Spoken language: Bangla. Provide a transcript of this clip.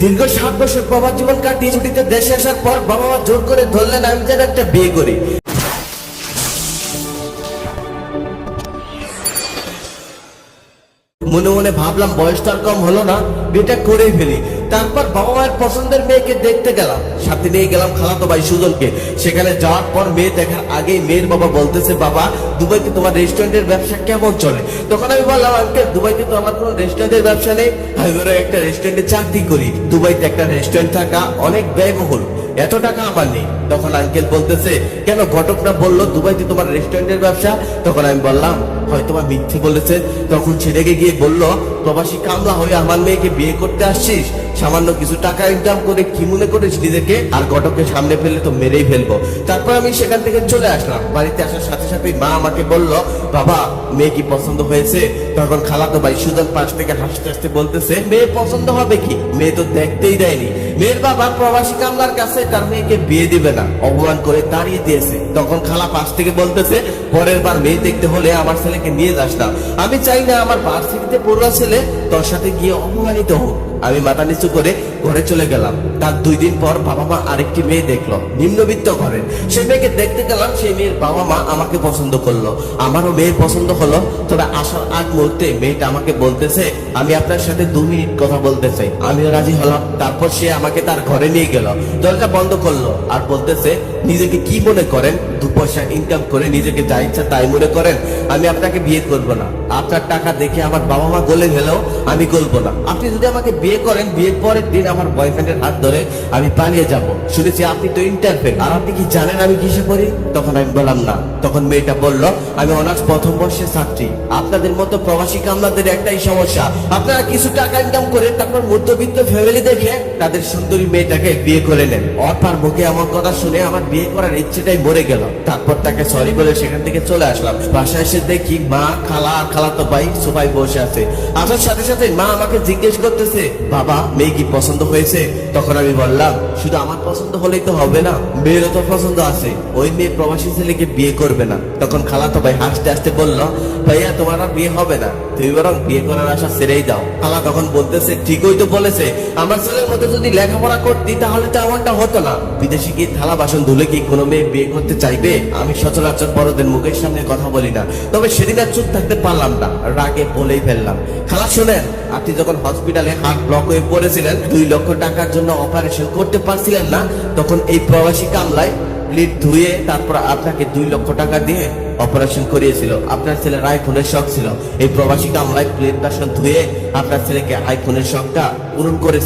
দীর্ঘ সাত বছর বাবার জীবন কাটিয়ে ছুটিতে দেশে আসার পর বাবা মা জোর করে ধরলেন, আমি যেন একটা বিয়ে করি। মনে মনে ভাবলাম বয়সটা কম হলো না, বিয়েটা করেই ফেলি। তারপর বাবা মায়ের পছন্দের মেয়েকে দেখতে গেলাম। সাথে নিয়ে গেলাম খালাতো ভাই সুজনকে। সেখানে যাওয়ার পর মেয়ে দেখার আগেই মেয়ের বাবা বলতেছে, বাবা, দুবাইতে তোমার রেস্টুরেন্টের ব্যবসা কেমন চলে? তখন আমি বললাম, আঙ্কেল, দুবাইতে তো আমার কোনো রেস্টুরেন্টের ব্যবসা নেই। আমি বরং একটা রেস্টুরেন্টে চাকরি করি। দুবাইতে একটা রেস্টুরেন্ট থাকা অনেক ব্যয়বহুল। এত টাকা আমার নেই। তখন আঙ্কেল বলতেছে, কেন ঘটকরা বলল দুবাইতে তোমার রেস্টুরেন্টের ব্যবসা? তখন আমি বললাম হয়তো বা মিথ্যে বলেছে। তখন ছেলেকে গিয়ে বলল প্রবাসী কামলা হয়ে আমার মেয়েকে বিয়ে করতে আসছিস? সামান্য কিছু টাকা ইনকাম করে কি মনে করিস নিজেকে? আর ঘটককে সামনে ফেললে তো মেরেই ফেলব। তারপর আমি সেখান থেকে চলে আসলাম। বাড়িতে আসার সাথে সাথে মা আমাকে বলল, বাবা, মেয়ে কি পছন্দ হয়েছে? তখন খালাতো ভাই সুজন পাশ থেকে হাসতে হাসতে বলতেছে, মেয়ে পছন্দ হবে কি? মেয়ে তো দেখতেই দেয়নি। মেয়ের বাবা প্রবাসী কামলার কাছে তার মেয়েকে বিয়ে দিবে না, অপমান করে তাড়িয়ে দিয়েছে। তখন খালা পাশ থেকে বলতেছে, পরের বার মেয়ে দেখতে হলে আমার ছেলেকে নিয়ে যাস না। আমি চাই না আমার ভার্সিটিতে পড়ুয়া ছেলে তোর সাথে গিয়ে অপমানিত হোক। আমি মাথা নিচু করে ঘরে চলে গেলাম। তার দুই দিন পর বাবা মা আরেকটি মেয়ে দেখল, নিম্নবিত্ত ঘরে। সেই মেয়েকে দেখতে গেলাম সেই মেয়ের বাবা মা আমাকে পছন্দ করল। আমারও মেয়ের পছন্দ হলো, তবে আসার আগ মুহূর্তে মেয়েটা আমাকে বলতেছে, আমি আপনার সাথে দু মিনিট কথা বলতে চাই। আমিও রাজি হলাম। তারপর সে আমাকে তার ঘরে নিয়ে গেল। দরজা বন্ধ করল আর বলতেছে, নিজেকে কি মনে করেন? দু পয়সা ইনকাম করে নিজেকে যা ইচ্ছা তাই মনে করেন। আমি আপনাকে বিয়ে করব না। আপনার টাকা দেখে আমার বাবা মা গলে গেলেও আমি গলবো না। আপনি যদি আমাকে বিয়ে করেন, বিয়ের পরের দিন আমার বয়ফ্রেন্ডের হাত ধরে আমি পালিয়ে যাব। শুনেছি আপনি তো ইন্টারফেল আর আপনি কি জানেন আমি কিসে পড়ি? তখন আমি বললাম, না। তখন মেয়েটা বলল, আমি অনার্স প্রথম বর্ষের ছাত্রী। আপনাদের মতো প্রবাসী কামলাদের একটাই সমস্যা। আপনারা কিছু টাকা ইনকাম করে তারপর মধ্যবিত্ত ফ্যামিলি দেখে তাদের সুন্দরী মেয়েটাকে বিয়ে করে নেন। অপার মুখে আমার কথা শুনে আমার বিয়ে করার ইচ্ছেটাই মরে গেল। তারপর তাকে সরি বলে সেখান থেকে চলে আসলাম। বাসায় এসে দেখি মা খালা আর খালাতো ভাই সবাই বসে আছে। আসার সাথে সাথে মা আমাকে জিজ্ঞেস করতেছে, বাবা, মেয়ে কি পছন্দ হয়েছে? তখন আমি বললাম, শুধু আমার পছন্দ হলেই তো হবে না, মেয়েরও তো পছন্দ আছে, ওই মেয়ে প্রবাসী ছেলেকে বিয়ে করবে না। তখন খালাতো ভাই হাসতে হাসতে বলল, ভাইয়া, তোমার আর বিয়ে হবে না, তুমি বরং বিয়ে করার আশা ছেড়েই দাও। খালা তখন বলতেছে, ঠিকই তো বলেছে, আমার ছেলের মধ্যে যদি লেখাপড়া করতি তাহলে তো এমনটা হতো না। বিদেশি গিয়ে থালা বাসন ধুলে কি কোনো মেয়ে বিয়ে করতে চাইবে? আমি সচরাচর বড়দের মুখের সামনে কথা বলি না, তবে সেদিন আর চুপ থাকতে পারলাম না, রাগে বলেই ফেললাম। খালা শোনেন আপনি যখন হসপিটালে হাত ব্লক হয়ে পড়েছিলেন, দুই লক্ষ টাকার জন্য অপারেশন করতে পারছিলেন না, তখন এই প্রবাসী কামলায় প্লেট ধুয়ে তারপর আপনাকে দুই লক্ষ টাকা দিয়ে অপারেশন করিয়েছিল। আপনার ছেলে আইফোনের শখ ছিল। এই প্রবাসী কামলায় প্লেট বাসন ধুয়ে আপনার ছেলেকে আইফোনের শখটা পূরণ করেছে।